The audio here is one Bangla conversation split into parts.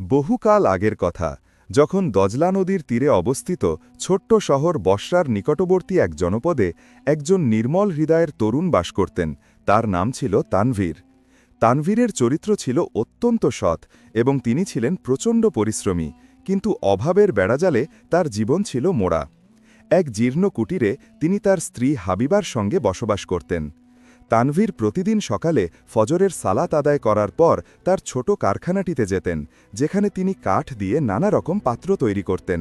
বহুকাল আগের কথা, যখন দজলা নদীর তীরে অবস্থিত ছোট্ট শহর বসরার নিকটবর্তী এক জনপদে একজন নির্মল হৃদয়ের তরুণ বাস করতেন, তার নাম ছিল তানভীর। তানভীরের চরিত্র ছিল অত্যন্ত সৎ এবং তিনি ছিলেন প্রচণ্ড পরিশ্রমী, কিন্তু অভাবের বেড়াজালে তার জীবন ছিল মোড়া। এক জীর্ণ কুটিরে তিনি তার স্ত্রী হাবিবার সঙ্গে বসবাস করতেন। তানভীর প্রতিদিন সকালে ফজরের সালাত আদায় করার পর তার ছোট কারখানাটিতে যেতেন, যেখানে তিনি কাঠ দিয়ে নানা রকম পাত্র তৈরি করতেন।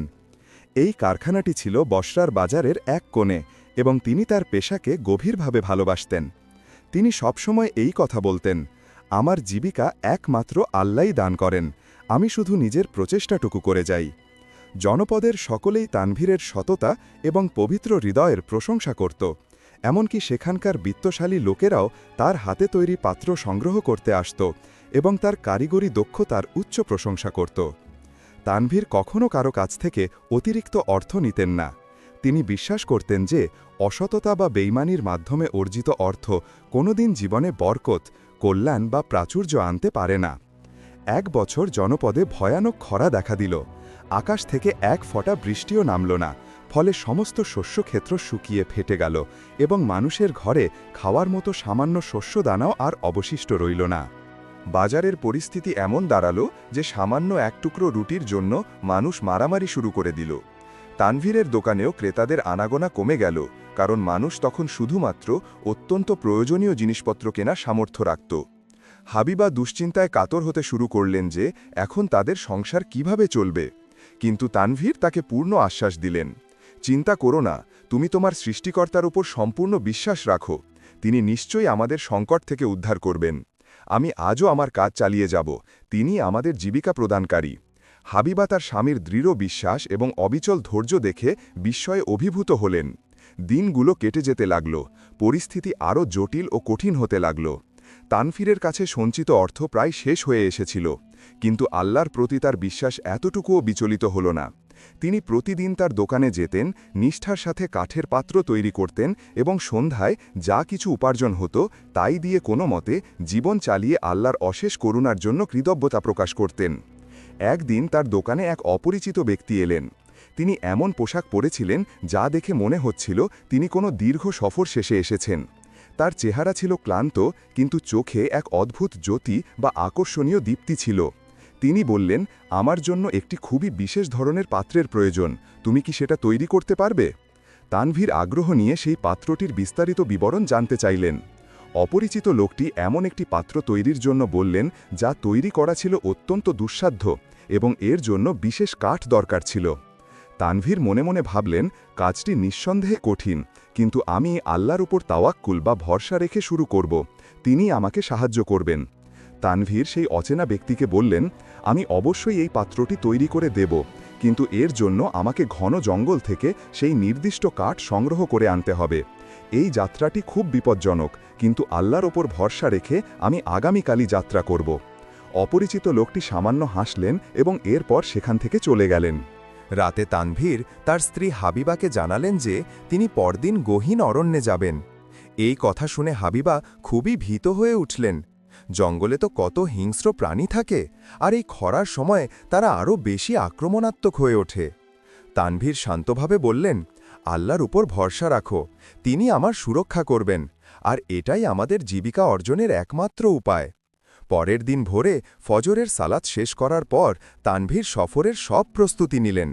এই কারখানাটি ছিল বসরার বাজারের এক কোণে এবং তিনি তার পেশাকে গভীরভাবে ভালোবাসতেন। তিনি সবসময় এই কথা বলতেন, আমার জীবিকা একমাত্র আল্লাই দান করেন, আমি শুধু নিজের প্রচেষ্টাটুকু করে যাই। জনপদের সকলেই তানভীরের সততা এবং পবিত্র হৃদয়ের প্রশংসা করত। এমনকি সেখানকার বিত্তশালী লোকেরাও তার হাতে তৈরি পাত্র সংগ্রহ করতে আসত এবং তার কারিগরি দক্ষতার উচ্চ প্রশংসা করত। তানভীর কখনও কারও কাছ থেকে অতিরিক্ত অর্থ নিতেন না। তিনি বিশ্বাস করতেন যে, অসততা বা বেইমানির মাধ্যমে অর্জিত অর্থ কোনোদিন জীবনে বরকত, কল্যাণ বা প্রাচুর্য আনতে পারে না। এক বছর জনপদে ভয়ানক খরা দেখা দিল। আকাশ থেকে এক ফোঁটা বৃষ্টিও নামল না। ফলে সমস্ত শস্যক্ষেত্র শুকিয়ে ফেটে গেল এবং মানুষের ঘরে খাওয়ার মতো সামান্য শস্যদানাও আর অবশিষ্ট রইল না। বাজারের পরিস্থিতি এমন দাঁড়াল যে সামান্য এক টুকরো রুটির জন্য মানুষ মারামারি শুরু করে দিল। তানভীরের দোকানেও ক্রেতাদের আনাগোনা কমে গেল, কারণ মানুষ তখন শুধুমাত্র অত্যন্ত প্রয়োজনীয় জিনিসপত্র কেনা সামর্থ্য রাখত। হাবিবা দুশ্চিন্তায় কাতর হতে শুরু করলেন যে, এখন তাদের সংসার কীভাবে চলবে? কিন্তু তানভীর তাকে পূর্ণ আশ্বাস দিলেন। চিন্তা করো না, তুমি তোমার সৃষ্টিকর্তার উপর সম্পূর্ণ বিশ্বাস রাখো, তিনি নিশ্চয়ই আমাদের সংকট থেকে উদ্ধার করবেন। আমি আজও আমার কাজ চালিয়ে যাব, তিনি আমাদের জীবিকা প্রদানকারী। হাবিবা তার স্বামীর দৃঢ় বিশ্বাস এবং অবিচল ধৈর্য দেখে বিস্ময়ে অভিভূত হলেন। দিনগুলো কেটে যেতে লাগল, পরিস্থিতি আরও জটিল ও কঠিন হতে লাগল। তানফিরের কাছে সঞ্চিত অর্থ প্রায় শেষ হয়ে এসেছিল, কিন্তু আল্লাহর প্রতি তার বিশ্বাস এতটুকুও বিচলিত হল না। তিনি প্রতিদিন তার দোকানে যেতেন, নিষ্ঠার সাথে কাঠের পাত্র তৈরি করতেন এবং সন্ধ্যায় যা কিছু উপার্জন হতো তাই দিয়ে কোনো মতে জীবন চালিয়ে আল্লাহর অশেষ করুণার জন্য কৃতজ্ঞতা প্রকাশ করতেন। একদিন তার দোকানে এক অপরিচিত ব্যক্তি এলেন। তিনি এমন পোশাক পরেছিলেন যা দেখে মনে হচ্ছিল তিনি কোনো দীর্ঘ সফর শেষে এসেছেন। তার চেহারা ছিল ক্লান্ত, কিন্তু চোখে এক অদ্ভুত জ্যোতি বা আকর্ষণীয় দীপ্তি ছিল। তিনি বললেন, আমার জন্য একটি খুবই বিশেষ ধরনের পাত্রের প্রয়োজন, তুমি কি সেটা তৈরি করতে পারবে? তানভীর আগ্রহ নিয়ে সেই পাত্রটির বিস্তারিত বিবরণ জানতে চাইলেন। অপরিচিত লোকটি এমন একটি পাত্র তৈরির জন্য বললেন, যা তৈরি করা ছিল অত্যন্ত দুঃসাধ্য এবং এর জন্য বিশেষ কাঠ দরকার ছিল। তানভীর মনে মনে ভাবলেন, কাজটি নিঃসন্দেহে কঠিন, কিন্তু আমি আল্লাহর উপর তাওয়াক্কুল বা ভরসা রেখে শুরু করব। তিনি আমাকে সাহায্য করবেন। তানভীর সেই অচেনা ব্যক্তিকে বললেন, আমি অবশ্যই এই পাত্রটি তৈরি করে দেব, কিন্তু এর জন্য আমাকে ঘন জঙ্গল থেকে সেই নির্দিষ্ট কাঠ সংগ্রহ করে আনতে হবে। এই যাত্রাটি খুব বিপজ্জনক, কিন্তু আল্লাহর ওপর ভরসা রেখে আমি আগামীকালই যাত্রা করব। অপরিচিত লোকটি সামান্য হাসলেন এবং এরপর সেখান থেকে চলে গেলেন। রাতে তানভীর তার স্ত্রী হাবিবাকে জানালেন যে তিনি পরদিন গহীন অরণ্যে যাবেন। এই কথা শুনে হাবিবা খুবই ভীত হয়ে উঠলেন। জঙ্গলে তো কত হিংস্র প্রাণী থাকে, আর এই খরার সময় তারা আরও বেশি আক্রমণাত্মক হয়ে ওঠে। তানভীর শান্তভাবে বললেন, আল্লাহর উপর ভরসা রাখো, তিনি আমার সুরক্ষা করবেন, আর এটাই আমাদের জীবিকা অর্জনের একমাত্র উপায়। পরের দিন ভোরে ফজরের সালাত শেষ করার পর তানভীর সফরের সব প্রস্তুতি নিলেন।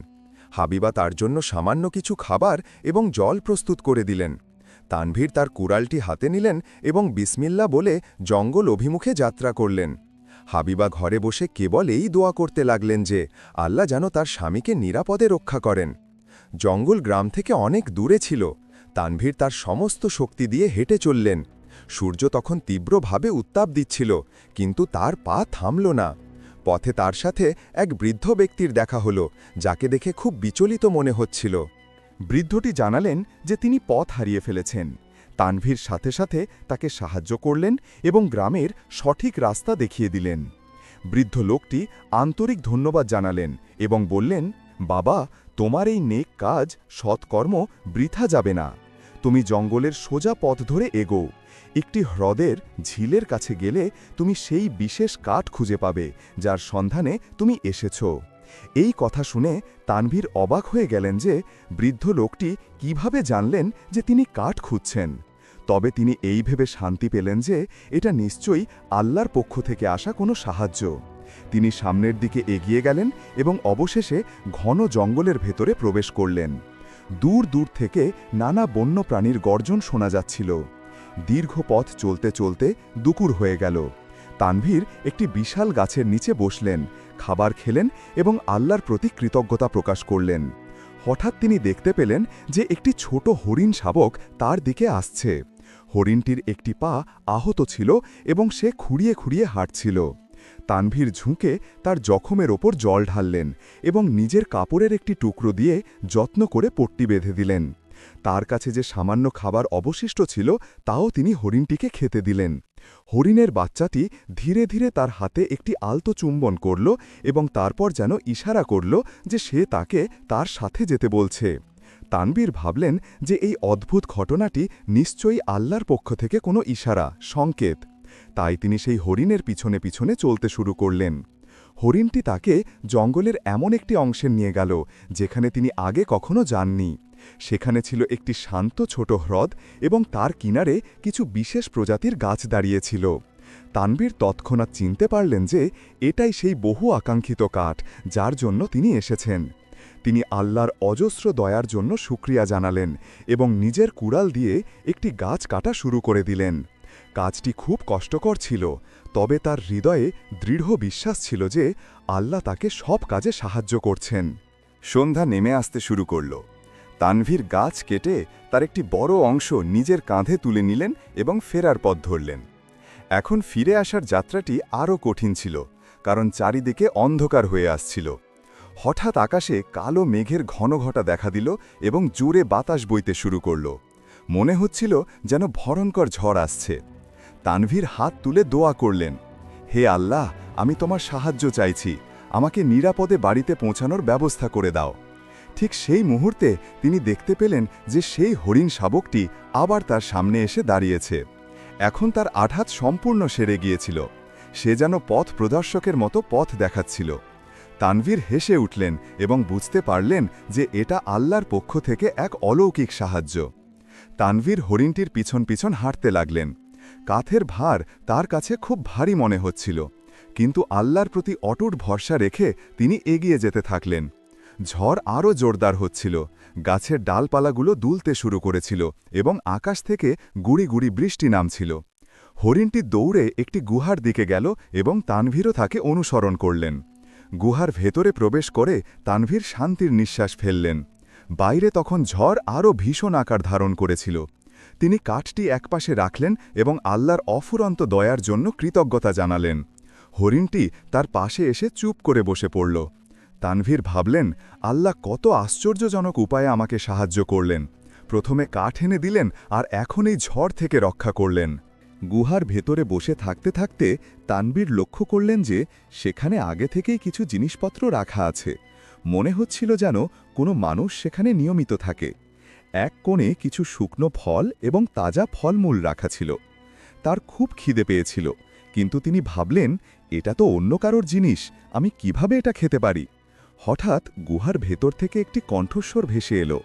হাবিবা তার জন্য সামান্য কিছু খাবার এবং জল প্রস্তুত করে দিলেন। তানভীর তার কুড়ালটি হাতে নিলেন এবং বিসমিল্লা বলে জঙ্গল অভিমুখে যাত্রা করলেন। হাবিবা ঘরে বসে কেবল এই দোয়া করতে লাগলেন যে, আল্লাহ যেন তার স্বামীকে নিরাপদে রক্ষা করেন। জঙ্গল গ্রাম থেকে অনেক দূরে ছিল। তানভীর তার সমস্ত শক্তি দিয়ে হেঁটে চললেন। সূর্য তখন তীব্রভাবে উত্তাপ দিচ্ছিল, কিন্তু তার পা থামল না। পথে তার সাথে এক বৃদ্ধ ব্যক্তির দেখা হল, যাকে দেখে খুব বিচলিত মনে হচ্ছিল। বৃদ্ধটি জানালেন যে তিনি পথ হারিয়ে ফেলেছেন। তানভীর সাথে সাথে তাকে সাহায্য করলেন এবং গ্রামের সঠিক রাস্তা দেখিয়ে দিলেন। বৃদ্ধ লোকটি আন্তরিক ধন্যবাদ জানালেন এবং বললেন, বাবা, তোমার এই নেক কাজ, সৎকর্ম বৃথা যাবে না। তুমি জঙ্গলের সোজা পথ ধরে এগো। একটি হ্রদের ঝিলের কাছে গেলে তুমি সেই বিশেষ কাঠ খুঁজে পাবে, যার সন্ধানে তুমি এসেছ। এই কথা শুনে তানভীর অবাক হয়ে গেলেন যে বৃদ্ধ লোকটি কীভাবে জানলেন যে তিনি কাঠ খুঁজছেন। তবে তিনি এই ভেবে শান্তি পেলেন যে এটা নিশ্চয়ই আল্লাহর পক্ষ থেকে আসা কোনো সাহায্য। তিনি সামনের দিকে এগিয়ে গেলেন এবং অবশেষে ঘন জঙ্গলের ভেতরে প্রবেশ করলেন। দূর দূর থেকে নানা বন্য প্রাণীর গর্জন শোনা যাচ্ছিল। দীর্ঘ পথ চলতে চলতে দুকুর হয়ে গেল। তানভীর একটি বিশাল গাছের নিচে বসলেন খাবার খেলেন এবং আল্লাহর প্রতি কৃতজ্ঞতা প্রকাশ করলেন। হঠাৎ তিনি দেখতে পেলেন যে একটি ছোট হরিণ শাবক তার দিকে আসছে। হরিণটির একটি পা আহত ছিল এবং সে খুঁড়িয়ে খুঁড়িয়ে হাঁটছিল। তানভীর ঝুঁকে তার জখমের ওপর জল ঢাললেন এবং নিজের কাপড়ের একটি টুকরো দিয়ে যত্ন করে পট্টি বেঁধে দিলেন। তার কাছে যে সামান্য খাবার অবশিষ্ট ছিল, তাও তিনি হরিণটিকে খেতে দিলেন। হরিণের বাচ্চাটি ধীরে ধীরে তার হাতে একটি আলতো চুম্বন করল এবং তারপর যেন ইশারা করল যে সে তাকে তার সাথে যেতে বলছে। তানবীর ভাবলেন যে এই অদ্ভুত ঘটনাটি নিশ্চয়ই আল্লাহর পক্ষ থেকে কোনো ইশারা, সংকেত। তাই তিনি সেই হরিণের পিছনে পিছনে চলতে শুরু করলেন। হরিণটি তাকে জঙ্গলের এমন একটি অংশে নিয়ে গেল, যেখানে তিনি আগে কখনো যাননি। সেখানে ছিল একটি শান্ত ছোট হ্রদ এবং তার কিনারে কিছু বিশেষ প্রজাতির গাছ দাঁড়িয়েছিল। তানবীর তৎক্ষণাৎ চিনতে পারলেন যে এটাই সেই বহু আকাঙ্ক্ষিত কাঠ যার জন্য তিনি এসেছেন। তিনি আল্লাহর অজস্র দয়ার জন্য সুক্রিয়া জানালেন এবং নিজের কুড়াল দিয়ে একটি গাছ কাটা শুরু করে দিলেন। কাজটি খুব কষ্টকর ছিল, তবে তার হৃদয়ে দৃঢ় বিশ্বাস ছিল যে আল্লাহ তাকে সব কাজে সাহায্য করছেন। সন্ধ্যা নেমে আসতে শুরু করল। তানভীর গাছ কেটে তার একটি বড় অংশ নিজের কাঁধে তুলে নিলেন এবং ফেরার পথ ধরলেন। এখন ফিরে আসার যাত্রাটি আরও কঠিন ছিল, কারণ চারিদিকে অন্ধকার হয়ে আসছিল। হঠাৎ আকাশে কালো মেঘের ঘন ঘটা দেখা দিল এবং জোরে বাতাস বইতে শুরু করল। মনে হচ্ছিল যেন ভয়ঙ্কর ঝড় আসছে। তানভীর হাত তুলে দোয়া করলেন, হে আল্লাহ, আমি তোমার সাহায্য চাইছি। আমাকে নিরাপদে বাড়িতে পৌঁছানোর ব্যবস্থা করে দাও। ঠিক সেই মুহূর্তে তিনি দেখতে পেলেন যে সেই হরিণ শাবকটি আবার তার সামনে এসে দাঁড়িয়েছে। এখন তার আঘাত সম্পূর্ণ সেরে গিয়েছিল। সে যেন পথ প্রদর্শকের মতো পথ দেখাচ্ছিল। তানভীর হেসে উঠলেন এবং বুঝতে পারলেন যে এটা আল্লাহর পক্ষ থেকে এক অলৌকিক সাহায্য। তানভীর হরিণটির পিছন পিছন হাঁটতে লাগলেন। কাথের ভার তার কাছে খুব ভারী মনে হচ্ছিল, কিন্তু আল্লাহর প্রতি অটুট ভরসা রেখে তিনি এগিয়ে যেতে থাকলেন। ঝড় আরও জোরদার হচ্ছিল। গাছের ডালপালাগুলো দুলতে শুরু করেছিল এবং আকাশ থেকে গুড়ি গুড়ি বৃষ্টি নামছিল। হরিণটি দৌড়ে একটি গুহার দিকে গেল এবং তানভীরও তাকে অনুসরণ করলেন। গুহার ভেতরে প্রবেশ করে তানভীর শান্তির নিঃশ্বাস ফেললেন। বাইরে তখন ঝড় আরও ভীষণ আকার ধারণ করেছিল। তিনি কাঠটি একপাশে রাখলেন এবং আল্লাহর অফুরন্ত দয়ার জন্য কৃতজ্ঞতা জানালেন। হরিণটি তার পাশে এসে চুপ করে বসে পড়ল। তানভীর ভাবলেন, আল্লাহ কত আশ্চর্যজনক উপায়ে আমাকে সাহায্য করলেন। প্রথমে কাঠ এনে দিলেন আর এখন এই ঝড় থেকে রক্ষা করলেন। গুহার ভেতরে বসে থাকতে থাকতে তানবীর লক্ষ্য করলেন যে সেখানে আগে থেকেই কিছু জিনিসপত্র রাখা আছে। মনে হচ্ছিল যেন কোনো মানুষ সেখানে নিয়মিত থাকে। এক কোণে কিছু শুকনো ফল এবং তাজা ফলমূল রাখা ছিল। তার খুব খিদে পেয়েছিল, কিন্তু তিনি ভাবলেন, এটা তো অন্য কারোর জিনিস, আমি কীভাবে এটা খেতে পারি? হঠাৎ গুহার ভেতর থেকে একটি কণ্ঠস্বর ভেসে এলো।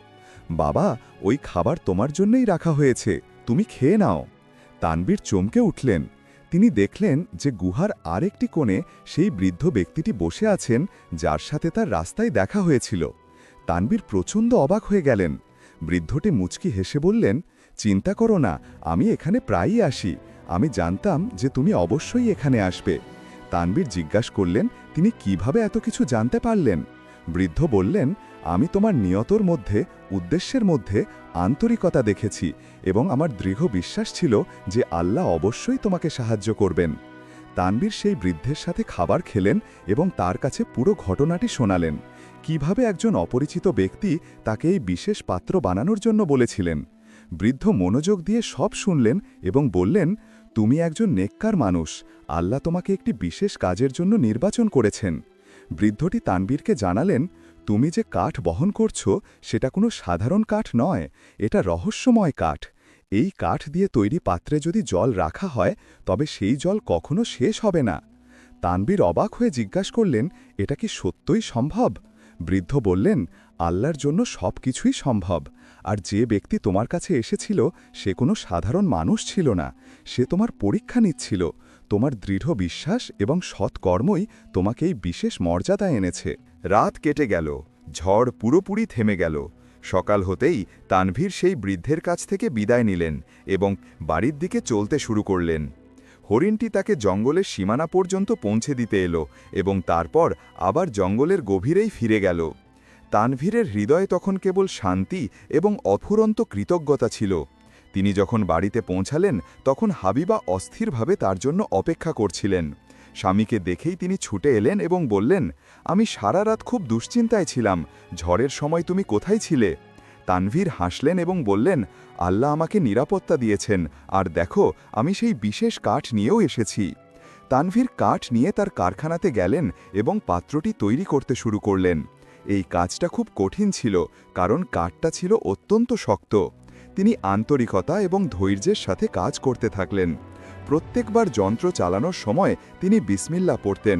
বাবা, ওই খাবার তোমার জন্যই রাখা হয়েছে, তুমি খেয়ে নাও। তানবীর চমকে উঠলেন। তিনি দেখলেন যে গুহার আরেকটি কোণে সেই বৃদ্ধ ব্যক্তিটি বসে আছেন, যার সাথে তার রাস্তায় দেখা হয়েছিল। তানবীর প্রচণ্ড অবাক হয়ে গেলেন। বৃদ্ধটি মুচকি হেসে বললেন, চিন্তা করো না, আমি এখানে প্রায়ই আসি। আমি জানতাম যে তুমি অবশ্যই এখানে আসবে। তানবীর জিজ্ঞাসা করলেন, তিনি কীভাবে এত কিছু জানতে পারলেন? বৃদ্ধ বললেন, আমি তোমার নিয়তর মধ্যে, উদ্দেশ্যের মধ্যে আন্তরিকতা দেখেছি এবং আমার দৃঢ় বিশ্বাস ছিল যে আল্লাহ অবশ্যই তোমাকে সাহায্য করবেন। তানবীর সেই বৃদ্ধের সাথে খাবার খেলেন এবং তার কাছে পুরো ঘটনাটি শোনালেন। কীভাবে একজন অপরিচিত ব্যক্তি তাকে এই বিশেষ পাত্র বানানোর জন্য বলেছিলেন? বৃদ্ধ মনোযোগ দিয়ে সব শুনলেন এবং বললেন তুমি একজন নেককার মানুষ। আল্লাহ তোমাকে একটি বিশেষ কাজের জন্য নির্বাচন করেছেন। বৃদ্ধটি তানবীরকে জানালেন, তুমি যে কাঠ বহন করছ, সেটা কোনো সাধারণ কাঠ নয়, এটা রহস্যময় কাঠ। এই কাঠ দিয়ে তৈরি পাত্রে যদি জল রাখা হয়, তবে সেই জল কখনো শেষ হবে না। তানবীর অবাক হয়ে জিজ্ঞাসা করলেন, এটা কি সত্যই সম্ভব? বৃদ্ধ বললেন, আল্লাহর জন্য সব কিছুই সম্ভব। আর যে ব্যক্তি তোমার কাছে এসেছিল, সে কোনো সাধারণ মানুষ ছিল না। সে তোমার পরীক্ষা নিচ্ছিল। তোমার দৃঢ় বিশ্বাস এবং সৎকর্মই তোমাকে এই বিশেষ মর্যাদা এনেছে। রাত কেটে গেল, ঝড় পুরোপুরি থেমে গেল। সকাল হতেই তানভীর সেই বৃদ্ধের কাছ থেকে বিদায় নিলেন এবং বাড়ির দিকে চলতে শুরু করলেন। হরিণটি তাকে জঙ্গলের সীমানা পর্যন্ত পৌঁছে দিতে এলো এবং তারপর আবার জঙ্গলের গভীরেই ফিরে গেল। তানভীরের হৃদয়ে তখন কেবল শান্তি এবং অফুরন্ত কৃতজ্ঞতা ছিল। তিনি যখন বাড়িতে পৌঁছালেন, তখন হাবিবা অস্থিরভাবে তার জন্য অপেক্ষা করছিলেন। স্বামীকে দেখেই তিনি ছুটে এলেন এবং বললেন, আমি সারা রাত খুব দুশ্চিন্তায় ছিলাম। ঝড়ের সময় তুমি কোথায় ছিলে? তানভীর হাসলেন এবং বললেন, আল্লাহ আমাকে নিরাপত্তা দিয়েছেন, আর দেখো, আমি সেই বিশেষ কাঠ নিয়েও এসেছি। তানভীর কাঠ নিয়ে তার কারখানাতে গেলেন এবং পাত্রটি তৈরি করতে শুরু করলেন। এই কাজটা খুব কঠিন ছিল, কারণ কাঠটা ছিল অত্যন্ত শক্ত। তিনি আন্তরিকতা এবং ধৈর্যের সাথে কাজ করতে থাকলেন। প্রত্যেকবার যন্ত্র চালানোর সময় তিনি বিসমিল্লা পড়তেন।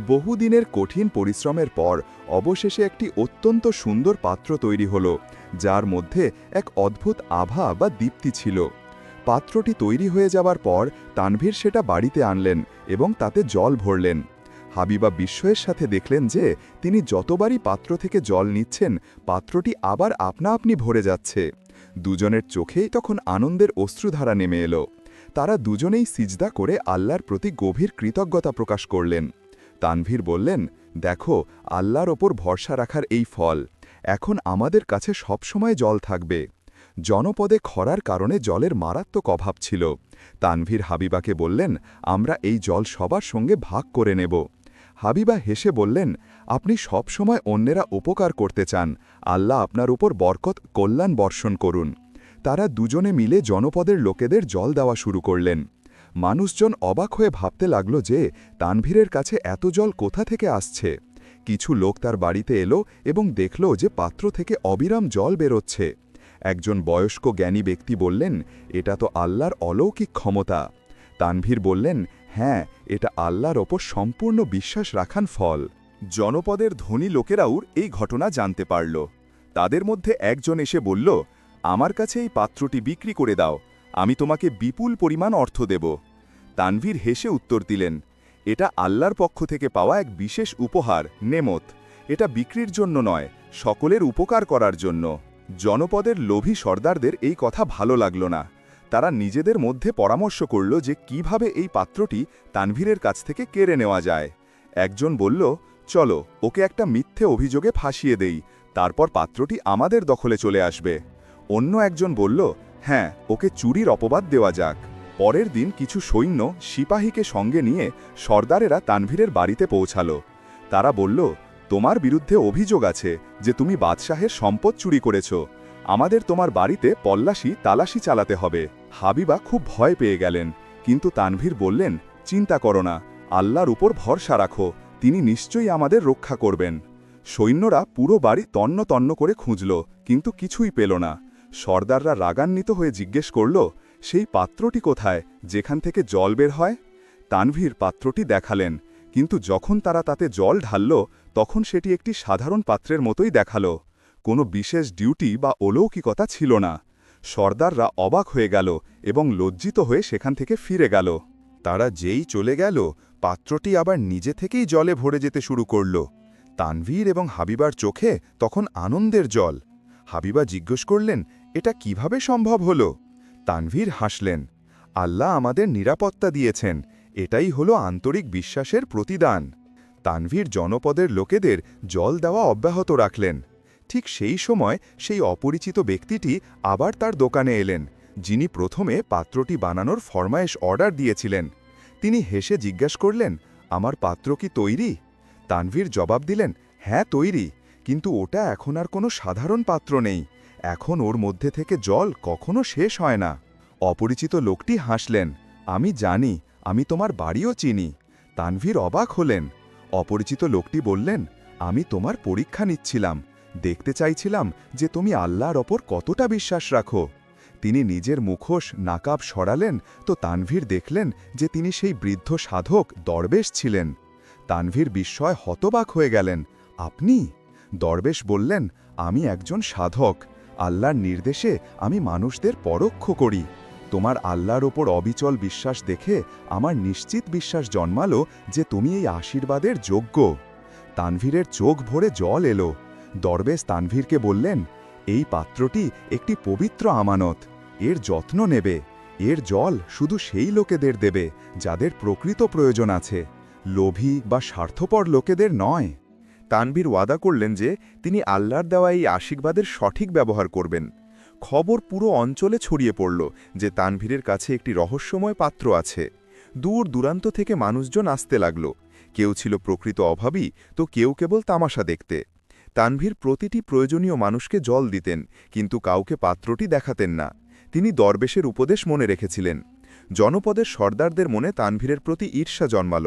বহুদিনের কঠিন পরিশ্রমের পর অবশেষে একটি অত্যন্ত সুন্দর পাত্র তৈরি হল, যার মধ্যে এক অদ্ভুত আভা বা দীপ্তি ছিল। পাত্রটি তৈরি হয়ে যাবার পর তানভীর সেটা বাড়িতে আনলেন এবং তাতে জল ভরলেন। হাবিবা বিস্ময়ের সাথে দেখলেন যে তিনি যতবারই পাত্র থেকে জল নিচ্ছেন, পাত্রটি আবার আপনা আপনি ভরে যাচ্ছে। দুজনের চোখেই তখন আনন্দের অশ্রুধারা নেমে এলো। তারা দুজনেই সিজদা করে আল্লাহর প্রতি গভীর কৃতজ্ঞতা প্রকাশ করলেন। তানভীর বললেন, দেখো, আল্লাহর ওপর ভরসা রাখার এই ফল, এখন আমাদের কাছে সবসময় জল থাকবে। জনপদে খরার কারণে জলের মারাত্মক অভাব ছিল। তানভীর হাবিবাকে বললেন, আমরা এই জল সবার সঙ্গে ভাগ করে নেব। হাবিবা হেসে বললেন, আপনি সব সময় অন্যেরা উপকার করতে চান। আল্লাহ আপনার উপর বরকত, কল্যাণ বর্ষণ করুন। তারা দুজনে মিলে জনপদের লোকেদের জল দেওয়া শুরু করলেন। মানুষজন অবাক হয়ে ভাবতে লাগল যে তানভীরের কাছে এত জল কোথা থেকে আসছে। কিছু লোক তার বাড়িতে এলো এবং দেখল যে পাত্র থেকে অবিরাম জল বেরোচ্ছে। একজন বয়স্ক জ্ঞানী ব্যক্তি বললেন, এটা তো আল্লাহর অলৌকিক ক্ষমতা। তানভীর বললেন হ্যাঁ এটা আল্লাহর ওপর সম্পূর্ণ বিশ্বাস রাখান ফল। জনপদের ধনী লোকেরাও এই ঘটনা জানতে পারল। তাদের মধ্যে একজন এসে বলল, আমার কাছে এই পাত্রটি বিক্রি করে দাও। আমি তোমাকে বিপুল পরিমাণ অর্থ দেব। তানভীর হেসে উত্তর দিলেন, এটা আল্লাহর পক্ষ থেকে পাওয়া এক বিশেষ উপহার, নেমত। এটা বিক্রির জন্য নয়, সকলের উপকার করার জন্য। জনপদের লোভী সর্দারদের এই কথা ভালো লাগল না। তারা নিজেদের মধ্যে পরামর্শ করল যে কীভাবে এই পাত্রটি তানভীরের কাছ থেকে কেড়ে নেওয়া যায়। একজন বলল, চলো, ওকে একটা মিথ্যে অভিযোগে ফাঁসিয়ে দেই, তারপর পাত্রটি আমাদের দখলে চলে আসবে। অন্য একজন বলল হ্যাঁ ওকে চুরির অপবাদ দেওয়া যাক। পরের দিন কিছু সৈন্য সিপাহীকে সঙ্গে নিয়ে সর্দারেরা তানভীরের বাড়িতে পৌঁছাল। তারা বলল, তোমার বিরুদ্ধে অভিযোগ আছে যে তুমি বাদশাহের সম্পদ চুরি করেছ। আমাদের তোমার বাড়িতে পল্লাশি তালাশি চালাতে হবে। হাবিবা খুব ভয় পেয়ে গেলেন। কিন্তু তানভীর বললেন, চিন্তা করো না, আল্লাহর উপর ভরসা রাখো, তিনি নিশ্চয়ই আমাদের রক্ষা করবেন। সৈন্যরা পুরো বাড়ি তন্ন তন্ন করে খুঁজল, কিন্তু কিছুই পেল না। সর্দাররা রাগান্বিত হয়ে জিজ্ঞেস করল, সেই পাত্রটি কোথায়? যেখান থেকে জল বের হয়? তানভীর পাত্রটি দেখালেন, কিন্তু যখন তারা তাতে জল ঢালল, তখন সেটি একটি সাধারণ পাত্রের মতোই দেখাল। কোনো বিশেষ ডিউটি বা অলৌকিকতা ছিল না। সর্দাররা অবাক হয়ে গেল এবং লজ্জিত হয়ে সেখান থেকে ফিরে গেল। তারা যেই চলে গেল, পাত্রটি আবার নিজে থেকেই জলে ভরে যেতে শুরু করল। তানভীর এবং হাবিবার চোখে তখন আনন্দের জল। হাবিবা জিজ্ঞেস করলেন এটা কীভাবে সম্ভব হল? তানভীর হাসলেন, আল্লাহ আমাদের নিরাপত্তা দিয়েছেন, এটাই হলো আন্তরিক বিশ্বাসের প্রতিদান। তানভীর জনপদের লোকেদের জল দেওয়া অব্যাহত রাখলেন। ঠিক সেই সময় সেই অপরিচিত ব্যক্তিটি আবার তার দোকানে এলেন, যিনি প্রথমে পাত্রটি বানানোর ফরমায়েশ অর্ডার দিয়েছিলেন। তিনি হেসে জিজ্ঞাসা করলেন, আমার পাত্র কি তৈরি? তানভীর জবাব দিলেন হ্যাঁ তৈরি, কিন্তু ওটা এখন আর কোনো সাধারণ পাত্র নেই। এখন ওর মধ্যে থেকে জল কখনো শেষ হয় না। অপরিচিত লোকটি হাসলেন, আমি জানি, আমি তোমার বাড়িও চিনি। তানভীর অবাক হলেন। অপরিচিত লোকটি বললেন, আমি তোমার পরীক্ষা নিচ্ছিলাম। দেখতে চাইছিলাম যে তুমি আল্লাহর ওপর কতটা বিশ্বাস রাখো। তিনি নিজের মুখোশ নাকাব সরালেন, তো তানভীর দেখলেন যে তিনি সেই বৃদ্ধ সাধক, দরবেশ ছিলেন। তানভীর বিস্ময় হতবাক হয়ে গেলেন, আপনি? দরবেশ বললেন, আমি একজন সাধক। আল্লাহর নির্দেশে আমি মানুষদের পরোক্ষ করি। তোমার আল্লাহর ওপর অবিচল বিশ্বাস দেখে আমার নিশ্চিত বিশ্বাস জন্মালো যে তুমি এই আশীর্বাদের যোগ্য। তানভীরের চোখ ভরে জল এলো। দরবেশ তানভীরকে বললেন, এই পাত্রটি একটি পবিত্র আমানত। এর যত্ন নেবে। এর জল শুধু সেই লোকেদের দেবে যাদের প্রকৃত প্রয়োজন আছে। লোভী বা স্বার্থপর লোকেদের নয়। তানভীর ওয়াদা করলেন যে তিনি আল্লাহর দেওয়া এই আশীর্বাদের সঠিক ব্যবহার করবেন। খবর পুরো অঞ্চলে ছড়িয়ে পড়ল যে তানভীরের কাছে একটি রহস্যময় পাত্র আছে। দূর দূরান্ত থেকে মানুষজন আসতে লাগল। কেউ ছিল প্রকৃত অভাবী, তো কেউ কেবল তামাশা দেখতে। তানভীর প্রতিটি প্রয়োজনীয় মানুষকে জল দিতেন, কিন্তু কাউকে পাত্রটি দেখাতেন না। তিনি দরবেশের উপদেশ মনে রেখেছিলেন। জনপদের সর্দারদের মনে তানভীরের প্রতি ঈর্ষা জন্মাল।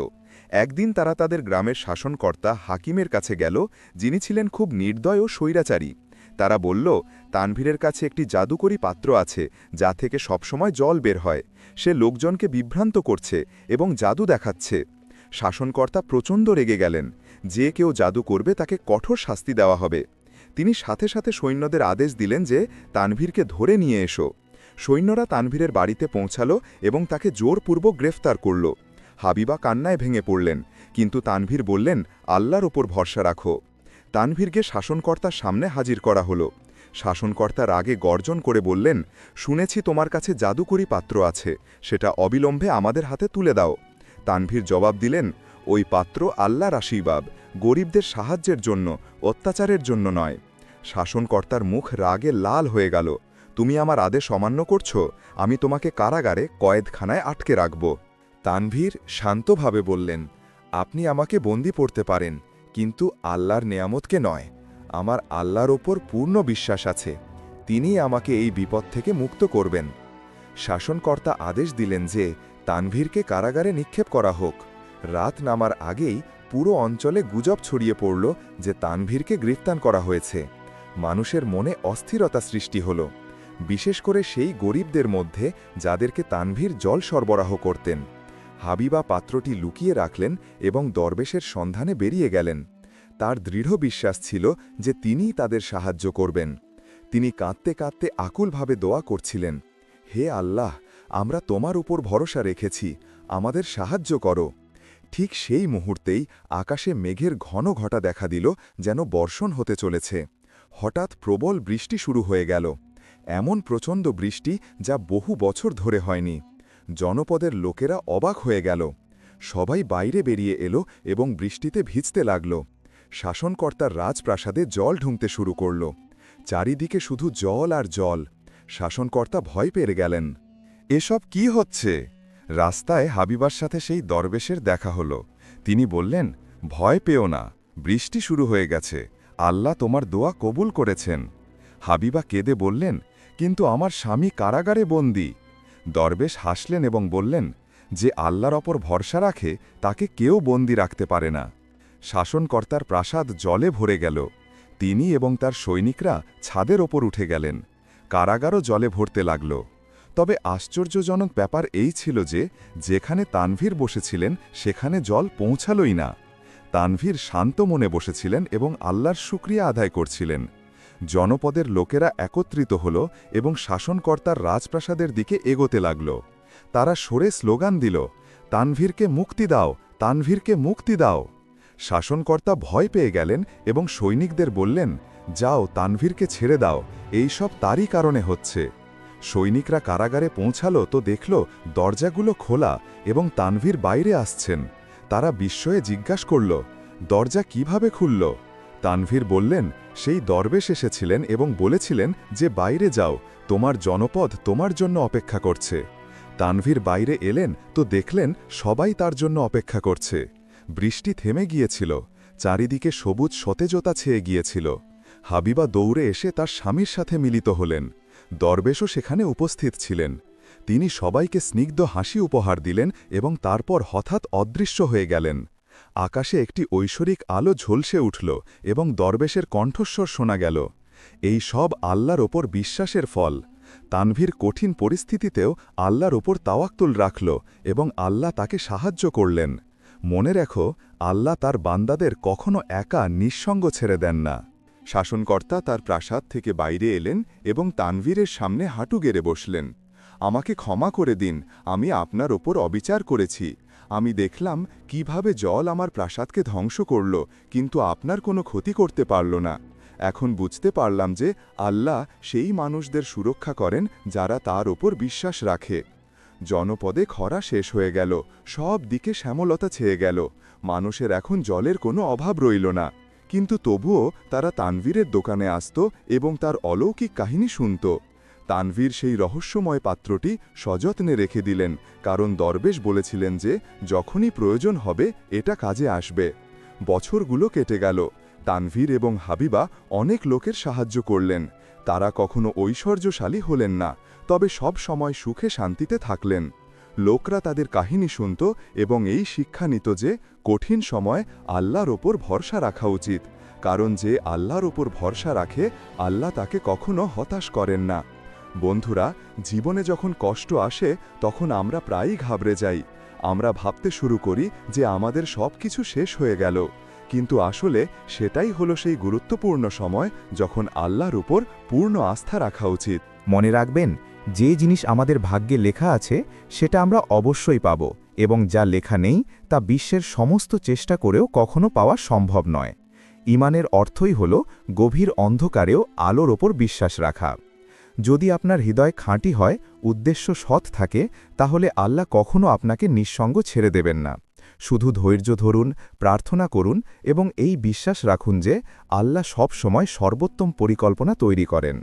একদিন তারা তাদের গ্রামের শাসনকর্তা হাকিমের কাছে গেল, যিনি ছিলেন খুব নির্দয় ও স্বৈরাচারী। তারা বলল, তানভীরের কাছে একটি জাদুকরী পাত্র আছে, যা থেকে সবসময় জল বের হয়। সে লোকজনকে বিভ্রান্ত করছে এবং জাদু দেখাচ্ছে। শাসনকর্তা প্রচণ্ড রেগে গেলেন। যে কেউ জাদু করবে তাকে কঠোর শাস্তি দেওয়া হবে। তিনি সাথে সাথে সৈন্যদের আদেশ দিলেন যে, তানভীরকে ধরে নিয়ে এসো। সৈন্যরা তানভীরের বাড়িতে পৌঁছালো এবং তাকে জোরপূর্বক গ্রেফতার করল। হাবিবা কান্নায় ভেঙে পড়লেন, কিন্তু তানভীর বললেন, আল্লাহর ওপর ভরসা রাখো। তানভীরকে শাসনকর্তার সামনে হাজির করা হলো। শাসনকর্তা রাগে গর্জন করে বললেন, শুনেছি তোমার কাছে জাদুকরি পাত্র আছে, সেটা অবিলম্বে আমাদের হাতে তুলে দাও। তানভীর জবাব দিলেন, ওই পাত্র আল্লাহর আশীর্বাব গরিবদের সাহায্যের জন্য, অত্যাচারের জন্য নয়। শাসনকর্তার মুখ রাগে লাল হয়ে গেল, তুমি আমার আদেশ অমান্য করছ, আমি তোমাকে কারাগারে কয়েদখানায় আটকে রাখব। তানভীর শান্তভাবে বললেন, আপনি আমাকে বন্দি পড়তে পারেন, কিন্তু আল্লাহর নেয়ামতকে নয়। আমার আল্লাহর ওপর পূর্ণ বিশ্বাস আছে। তিনি আমাকে এই বিপদ থেকে মুক্ত করবেন। শাসনকর্তা আদেশ দিলেন যে তানভীরকে কারাগারে নিক্ষেপ করা হোক। রাত নামার আগেই পুরো অঞ্চলে গুজব ছড়িয়ে পড়ল যে তানভীরকে গ্রেফতার করা হয়েছে। মানুষের মনে অস্থিরতা সৃষ্টি হল। বিশেষ করে সেই গরিবদের মধ্যে যাদেরকে তানভীর জল সরবরাহ করতেন। হাবিবা পাত্রটি লুকিয়ে রাখলেন এবং দরবেশের সন্ধানে বেরিয়ে গেলেন। তার দৃঢ় বিশ্বাস ছিল যে তিনিই তাদের সাহায্য করবেন। তিনি কাঁদতে কাঁদতে আকুলভাবে দোয়া করছিলেন, হে আল্লাহ, আমরা তোমার উপর ভরসা রেখেছি, আমাদের সাহায্য করো। ঠিক সেই মুহূর্তেই আকাশে মেঘের ঘন ঘটা দেখা দিল যেন বর্ষণ হতে চলেছে। হঠাৎ প্রবল বৃষ্টি শুরু হয়ে গেল। এমন প্রচণ্ড বৃষ্টি যা বহু বছর ধরে হয়নি। জনপদের লোকেরা অবাক হয়ে গেল। সবাই বাইরে বেরিয়ে এলো এবং বৃষ্টিতে ভিজতে লাগল। শাসনকর্তার রাজপ্রাসাদে জল ঢুংতে শুরু করল। চারিদিকে শুধু জল আর জল। শাসনকর্তা ভয় পেয়ে গেলেন। এসব কি হচ্ছে? রাস্তায় হাবিবার সাথে সেই দরবেশের দেখা হল। তিনি বললেন, ভয় পেও না, বৃষ্টি শুরু হয়ে গেছে। আল্লাহ তোমার দোয়া কবুল করেছেন। হাবিবা কেঁদে বললেন, কিন্তু আমার স্বামী কারাগারে বন্দী। দরবেশ হাসলেন এবং বললেন, যে আল্লাহর অপর ভরসা রাখে, তাকে কেউ বন্দি রাখতে পারে না। শাসনকর্তার প্রাসাদ জলে ভরে গেল। তিনি এবং তার সৈনিকরা ছাদের ওপর উঠে গেলেন। কারাগারও জলে ভরতে লাগল। তবে আশ্চর্যজনক ব্যাপার এই ছিল যে, যেখানে তানভীর বসেছিলেন, সেখানে জল পৌঁছালই না। তানভীর শান্ত মনে বসেছিলেন এবং আল্লাহর শুক্রিয়া আদায় করছিলেন। জনপদের লোকেরা একত্রিত হল এবং শাসনকর্তার রাজপ্রাসাদের দিকে এগোতে লাগল। তারা সরে স্লোগান দিল, তানভীরকে মুক্তি দাও, তানভীরকে মুক্তি দাও। শাসনকর্তা ভয় পেয়ে গেলেন এবং সৈনিকদের বললেন, যাও, তানভীরকে ছেড়ে দাও, এই সব তারই কারণে হচ্ছে। সৈনিকরা কারাগারে পৌঁছালো তো দেখল দরজাগুলো খোলা এবং তানভীর বাইরে আসছেন। তারা বিস্ময়ে জিজ্ঞাস করল, দরজা কীভাবে খুলল? তানভীর বললেন, সেই দরবেশ এসেছিলেন এবং বলেছিলেন যে, বাইরে যাও, তোমার জনপদ তোমার জন্য অপেক্ষা করছে। তানভীর বাইরে এলেন, তো দেখলেন সবাই তার জন্য অপেক্ষা করছে। বৃষ্টি থেমে গিয়েছিল, চারিদিকে সবুজ সতেজতা ছেয়ে গিয়েছিল। হাবিবা দৌড়ে এসে তার স্বামীর সাথে মিলিত হলেন। দরবেশও সেখানে উপস্থিত ছিলেন। তিনি সবাইকে স্নিগ্ধ হাসি উপহার দিলেন এবং তারপর হঠাৎ অদৃশ্য হয়ে গেলেন। আকাশে একটি ঐশ্বরিক আলো ঝলসে উঠল এবং দরবেশের কণ্ঠস্বর শোনা গেল। এই সব আল্লাহর ওপর বিশ্বাসের ফল। তানভীর কঠিন পরিস্থিতিতেও আল্লাহর ওপর তাওয়াক্তুল রাখল এবং আল্লাহ তাকে সাহায্য করলেন। মনে রেখো, আল্লাহ তার বান্দাদের কখনো একা নিঃসঙ্গ ছেড়ে দেন না। শাসনকর্তা তার প্রাসাদ থেকে বাইরে এলেন এবং তানভীরের সামনে হাঁটু গেড়ে বসলেন। আমাকে ক্ষমা করে দিন, আমি আপনার ওপর অবিচার করেছি। আমি দেখলাম কীভাবে জল আমার প্রাসাদকে ধ্বংস করল, কিন্তু আপনার কোনো ক্ষতি করতে পারল না। এখন বুঝতে পারলাম যে আল্লাহ সেই মানুষদের সুরক্ষা করেন যারা তার ওপর বিশ্বাস রাখে। জনপদে খরা শেষ হয়ে গেল, সব দিকে শ্যামলতা ছেয়ে গেল, মানুষের এখন জলের কোনো অভাব রইল না। কিন্তু তবুও তারা তানভীরের দোকানে আসত এবং তার অলৌকিক কাহিনী শুনত। তানভীর সেই রহস্যময় পাত্রটি সযত্নে রেখে দিলেন, কারণ দরবেশ বলেছিলেন যে, যখনই প্রয়োজন হবে, এটা কাজে আসবে। বছরগুলো কেটে গেল। তানভীর এবং হাবিবা অনেক লোকের সাহায্য করলেন। তারা কখনো ঐশ্বর্যশালী হলেন না, তবে সব সময় সুখে শান্তিতে থাকলেন। লোকরা তাদের কাহিনী শুনত এবং এই শিক্ষা নিত যে, কঠিন সময় আল্লাহর ওপর ভরসা রাখা উচিত, কারণ যে আল্লাহর ওপর ভরসা রাখে, আল্লাহ তাকে কখনো হতাশ করেন না। বন্ধুরা, জীবনে যখন কষ্ট আসে, তখন আমরা প্রায়ই ঘাবড়ে যাই। আমরা ভাবতে শুরু করি যে আমাদের সব কিছু শেষ হয়ে গেল। কিন্তু আসলে সেটাই হলো সেই গুরুত্বপূর্ণ সময় যখন আল্লাহর উপর পূর্ণ আস্থা রাখা উচিত। মনে রাখবেন, যে জিনিস আমাদের ভাগ্যে লেখা আছে, সেটা আমরা অবশ্যই পাব এবং যা লেখা নেই, তা বিশ্বের সমস্ত চেষ্টা করেও কখনো পাওয়া সম্ভব নয়। ইমানের অর্থই হল গভীর অন্ধকারেও আলোর ওপর বিশ্বাস রাখা। যদি আপনার হৃদয় খাঁটি হয়, উদ্দেশ্য সৎ থাকে, তাহলে আল্লাহ কখনো আপনাকে নিঃসঙ্গ ছেড়ে দেবেন না। শুধু ধৈর্য ধরুন, প্রার্থনা করুন এবং এই বিশ্বাস রাখুন যে আল্লাহ সব সময় সর্বোত্তম পরিকল্পনা তৈরি করেন।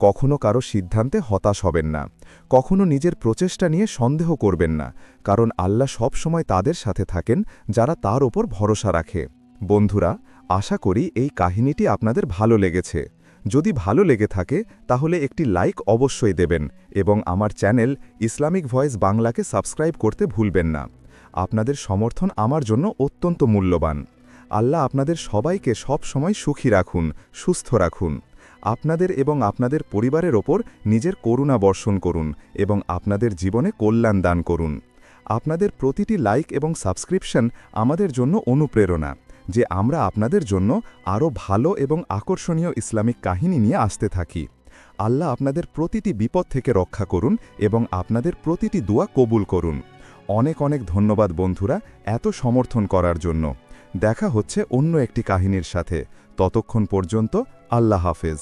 কখনো কারও সিদ্ধান্তে হতাশ হবেন না। কখনো নিজের প্রচেষ্টা নিয়ে সন্দেহ করবেন না, কারণ আল্লাহ সব সময় তাদের সাথে থাকেন যারা তার ওপর ভরসা রাখে। বন্ধুরা, আশা করি এই কাহিনীটি আপনাদের ভালো লেগেছে। যদি ভালো লেগে থাকে, তাহলে একটি লাইক অবশ্যই দেবেন এবং আমার চ্যানেল ইসলামিক ভয়েস বাংলাকে সাবস্ক্রাইব করতে ভুলবেন না। আপনাদের সমর্থন আমার জন্য অত্যন্ত মূল্যবান। আল্লাহ আপনাদের সবাইকে সব সময় সুখী রাখুন, সুস্থ রাখুন। আপনাদের এবং আপনাদের পরিবারের ওপর নিজের করুণা বর্ষণ করুন এবং আপনাদের জীবনে কল্যাণ দান করুন। আপনাদের প্রতিটি লাইক এবং সাবস্ক্রিপশন আমাদের জন্য অনুপ্রেরণা। যে আমরা আপনাদের জন্য আরও ভালো এবং আকর্ষণীয় ইসলামিক কাহিনী নিয়ে আসতে থাকি। আল্লাহ আপনাদের প্রতিটি বিপদ থেকে রক্ষা করুন এবং আপনাদের প্রতিটি দোয়া কবুল করুন। অনেক অনেক ধন্যবাদ বন্ধুরা এত সমর্থন করার জন্য। দেখা হচ্ছে অন্য একটি কাহিনীর সাথে। ততক্ষণ পর্যন্ত আল্লাহ হাফেজ।